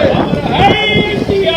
Hey, see ya.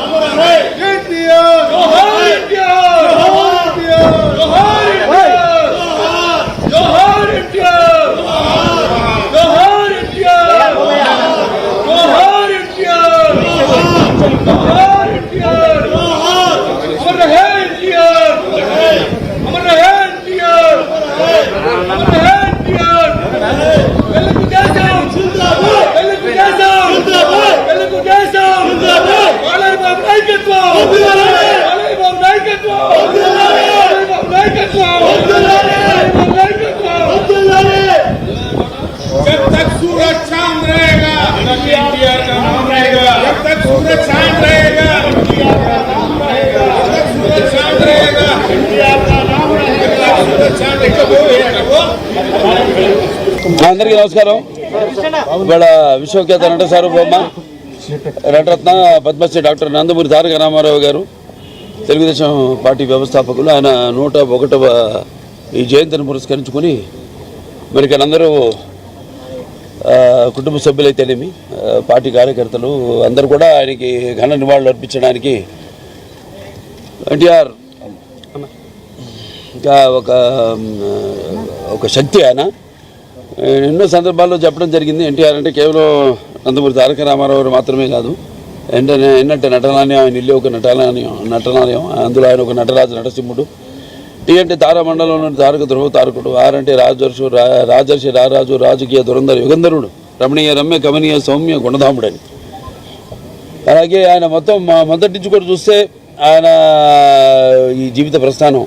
¡Vamos, a Manuel! అందరికీ నమస్కారం. ఇవాళ విశ్వఖ్యాత నట సార్వభౌమ నటరత్న పద్మశ్రీ డాక్టర్ నందమూరి తారక రామారావు గారు తెలుగుదేశం పార్టీ వ్యవస్థాపకులు ఆయన నూట ఒకటవ ఈ జయంతిని పురస్కరించుకొని మరి ఇక్కడ అందరూ కుటుంబ సభ్యులైతేనేమి పార్టీ కార్యకర్తలు అందరూ కూడా ఆయనకి ఘన నివాళులు అర్పించడానికి ఎన్టీఆర్ ఒక ఒక శక్తి ఆయన. ఎన్నో సందర్భాల్లో చెప్పడం జరిగింది. ఎన్టీఆర్ అంటే కేవలం నందమూరి తారక రామారావు మాత్రమే కాదు ఏంటంటే ఏంటంటే నటనాలయం ఆయన ఇల్లు ఒక నటనాలయం నటనాలయం. అందులో ఆయన ఒక నటరాజు నటసింహుడు. టీ అంటే తారామండలంలోని తారక ధ్రువ తారకుడు. ఆర్ అంటే రాజర్షు రా రాజర్షి రారాజు రాజకీయ దురంధర యుగంధరుడు. రమణీయ రమ్య కమనీయ సౌమ్య గుణధాముడని. అలాగే ఆయన మొత్తం మొదటి నుంచి కూడా చూస్తే ఆయన ఈ జీవిత ప్రస్థానం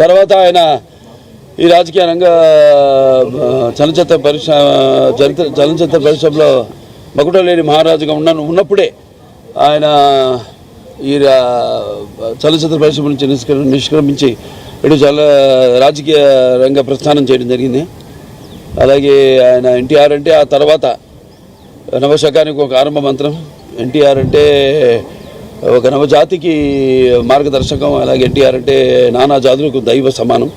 తర్వాత ఆయన ఈ రాజకీయ రంగ చలనచిత్ర పరిశ్రమ చరిత్ర చలనచిత్ర పరిశ్రమలో మకుటలేని మహారాజుగా ఉన్న ఉన్నప్పుడే ఆయన ఈ చలనచిత్ర పరిశ్రమ నుంచి నిష్క్ర నిష్క్రమించి ఇటు చల రాజకీయ రంగ ప్రస్థానం చేయడం జరిగింది. అలాగే ఆయన ఎన్టీఆర్ అంటే ఆ తర్వాత నవశకానికి ఒక ఆరంభ మంత్రం. ఎన్టీఆర్ అంటే ఒక నవజాతికి మార్గదర్శకం అలాగే ఎన్టీఆర్ అంటే నానా జాతులకు దైవ సమానం.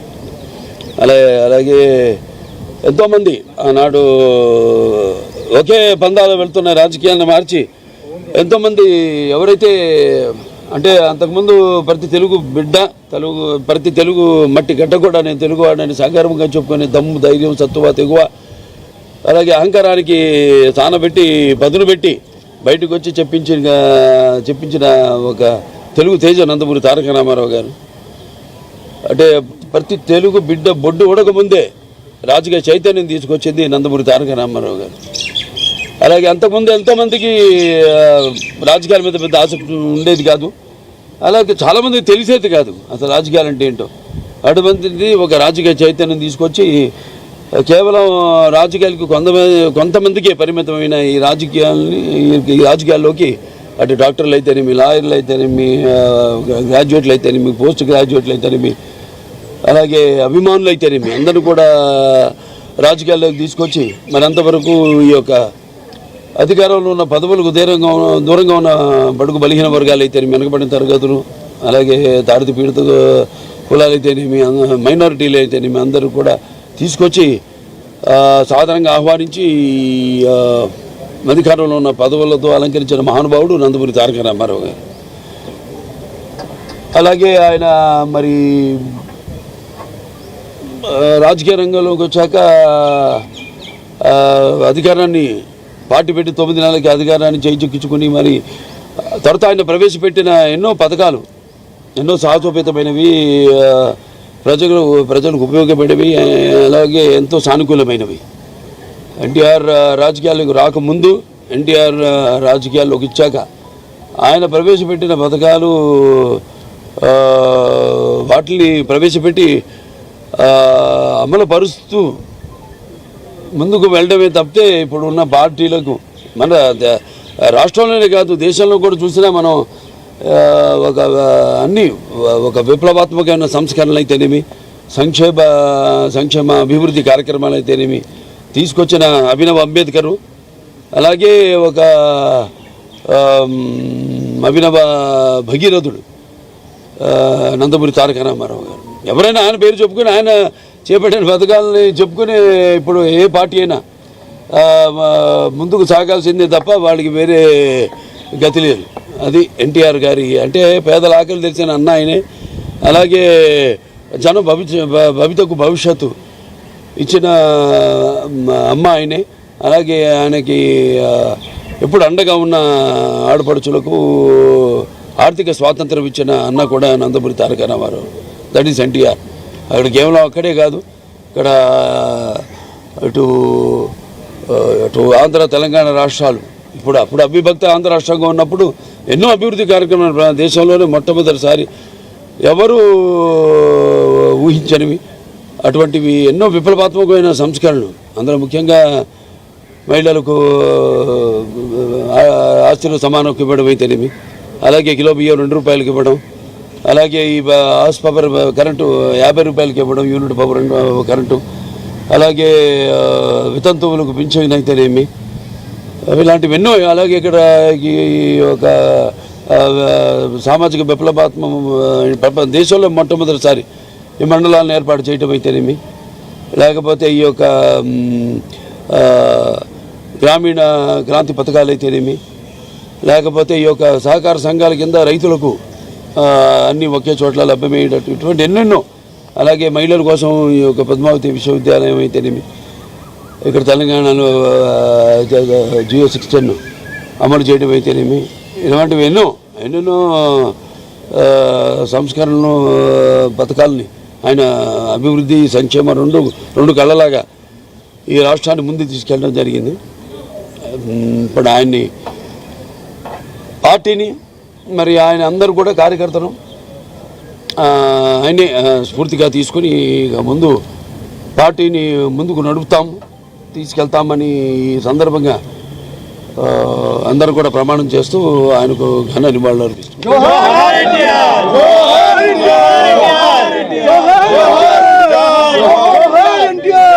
అలాగే అలాగే ఎంతోమంది ఆనాడు ఒకే పందాలు వెళ్తున్న రాజకీయాన్ని మార్చి ఎంతోమంది ఎవరైతే అంటే అంతకుముందు ప్రతి తెలుగు బిడ్డ తెలుగు ప్రతి తెలుగు మట్టి గడ్డ కూడా నేను తెలుగు వాడిని సగర్వంగా చెప్పుకొని దమ్ము ధైర్యం సత్తువ తెగువ అలాగే అహంకారానికి తానబెట్టి పదును పెట్టి బయటకు వచ్చి చెప్పించిన చెప్పించిన ఒక తెలుగు తేజ నందమూరి తారక రామారావు గారు. అంటే ప్రతి తెలుగు బిడ్డ బొడ్డు ఉడకముందే రాజకీయ చైతన్యం తీసుకొచ్చింది నందమూరి తారక రామారావు గారు. అలాగే అంతకుముందు ఎంతోమందికి రాజకీయాల మీద పెద్ద ఆసక్తి ఉండేది కాదు. అలాగే చాలామందికి తెలిసేది కాదు. అసలు రాజకీయాలు అంటే ఏంటో. అటువంటిది ఒక రాజకీయ చైతన్యం తీసుకొచ్చి కేవలం రాజకీయాలకు కొంతమంది కొంతమందికే పరిమితమైన ఈ రాజకీయాలని ఈ రాజకీయాల్లోకి అటు డాక్టర్లు అయితేనేమి లాయర్లు అయితేనేమి గ్రాడ్యుయేట్లు అయితేనేమి పోస్ట్ గ్రాడ్యుయేట్లు అయితేనేమి అలాగే అభిమానులు అయితేనేమి అందరూ కూడా రాజకీయాల్లోకి తీసుకొచ్చి మరి అంతవరకు ఈ యొక్క అధికారంలో ఉన్న పదవులకు దూరంగా ఉన్న- దూరంగా ఉన్న బడుగు బలహీన వర్గాలు అయితేనేమి వెనకబడిన తరగతులు అలాగే దారిత పీడిత కులాలు అయితేనేమి మైనారిటీలు అయితేనేమి అందరూ కూడా తీసుకొచ్చి సాధారణంగా ఆహ్వానించి అధికారంలో ఉన్న పదవులతో అలంకరించిన మహానుభావుడు నందమూరి తారక రామారావు గారు. అలాగే ఆయన మరి రాజకీయ రంగంలోకి వచ్చాక అధికారాన్ని పార్టీ పెట్టి తొమ్మిది నెలలకి అధికారాన్ని చేయించుకుని మరి తర్వాత ఆయన ప్రవేశపెట్టిన ఎన్నో పథకాలు ఎన్నో సాహసోపేతమైనవి ప్రజలు ప్రజలకు ఉపయోగపడేవి అలాగే ఎంతో సానుకూలమైనవి. ఎన్టీఆర్ రాజకీయాలకు రాకముందు ఎన్టీఆర్ రాజకీయాల్లోకి ఇచ్చాక ఆయన ప్రవేశపెట్టిన పథకాలు వాటిని ప్రవేశపెట్టి అమలుపరుస్తూ అమలు పరుస్తూ ముందుకు వెళ్ళడమే తప్పితే ఇప్పుడు ఉన్న పార్టీలకు మన రాష్ట్రంలోనే కాదు దేశంలో కూడా చూసినా మనం ఒక అన్నీ అన్ని ఒక విప్లవాత్మకమైన సంస్కరణలు అయితేనేమి సంక్షేమ సంక్షేమ అభివృద్ధి కార్యక్రమాలు అయితేనేమి తీసుకొచ్చిన అభినవ్ అంబేద్కరు అలాగే ఒక అభినవ భగీరథుడు నందమూరి తారక రామారావు గారు. ఎవరైనా ఆయన పేరు చెప్పుకొని ఆయన చేపట్టిన పథకాలని చెప్పుకుని ఇప్పుడు ఏ పార్టీ అయినా ముందుకు సాగాల్సిందే తప్ప వాళ్ళకి వేరే గతి లేదు. అది ఎన్టీఆర్ గారి అంటే పేదల ఆకలి తెలిసిన అన్న ఆయనే. అలాగే జనం భవిష్య భవితకు భవిష్యత్తు ఇచ్చిన అమ్మ ఆయనే. అలాగే ఆయనకి ఎప్పుడు అండగా ఉన్న ఆడపడుచులకు ఆర్థిక స్వాతంత్రం ఇచ్చిన అన్న కూడా Nandamuri Taraka Rama Rao that is NTR. అక్కడ కేవలం అక్కడే కాదు. ఇక్కడ అటు అటు ఆంధ్ర తెలంగాణ రాష్ట్రాలు. ఇప్పుడు అప్పుడు అవిభక్త ఆంధ్ర రాష్ట్రంగా ఉన్నప్పుడు ఎన్నో అభివృద్ధి కార్యక్రమాలు దేశంలోనే మొట్టమొదటిసారి ఎవరు ఊహించనివి. అటువంటివి ఎన్నో విప్లవాత్మకమైన సంస్కరణలు. అందులో ముఖ్యంగా మహిళలకు ఆస్తులు సమానం ఇవ్వడం అయితేనేమి. అలాగే కిలో బియ్యం రెండు రూపాయలకి ఇవ్వడం. అలాగే ఈ బ- హౌస్ పవర్ కరెంటు యాభై రూపాయలకి ఇవ్వడం యూనిట్ పవర్ కరెంటు. అలాగే వితంతువులకు పింఛన్ అయితేనేమి. ఇలాంటివి ఎన్నో అలాగే ఇక్కడ ఈ ఒక సామాజిక విప్లవాత్మ దేశంలో మొట్టమొదటిసారి ఈ మండలాలను ఏర్పాటు చేయటం అయితేనేమి? లేకపోతే ఈ యొక్క గ్రామీణ క్రాంతి పథకాలు అయితేనేమి? లేకపోతే ఈ యొక్క సహకార సంఘాల కింద రైతులకు అన్నీ ఒకే చోట్ల లభ్యమయ్యేటట్టు ఇటువంటి ఎన్నెన్నో అలాగే మహిళల కోసం ఈ యొక్క పద్మావతి విశ్వవిద్యాలయం అయితేనేమి? ఇక్కడ తెలంగాణలో జియో సిక్స్ టెన్ అమలు చేయడం అయితేనేమి? ఇలాంటివి ఎన్నో ఎన్నెన్నో సంస్కరణలు పథకాలని ఆయన అభివృద్ధి సంక్షేమ రెండు రెండు కళ్ళలాగా ఈ రాష్ట్రాన్ని ముందుకు తీసుకెళ్ళడం జరిగింది. ఇప్పుడు ఆయన్ని పార్టీని మరి ఆయన అందరూ కూడా కార్యకర్తలు ఆయన్ని ఆయనే స్ఫూర్తిగా తీసుకొని ఇక ముందు పార్టీని ముందుకు నడుపుతాము. తీసుకెళ్తామని ఈ సందర్భంగా అందరూ కూడా ప్రమాణం చేస్తూ ఆయనకు ఘన నివాళులు అర్పిస్తున్నారు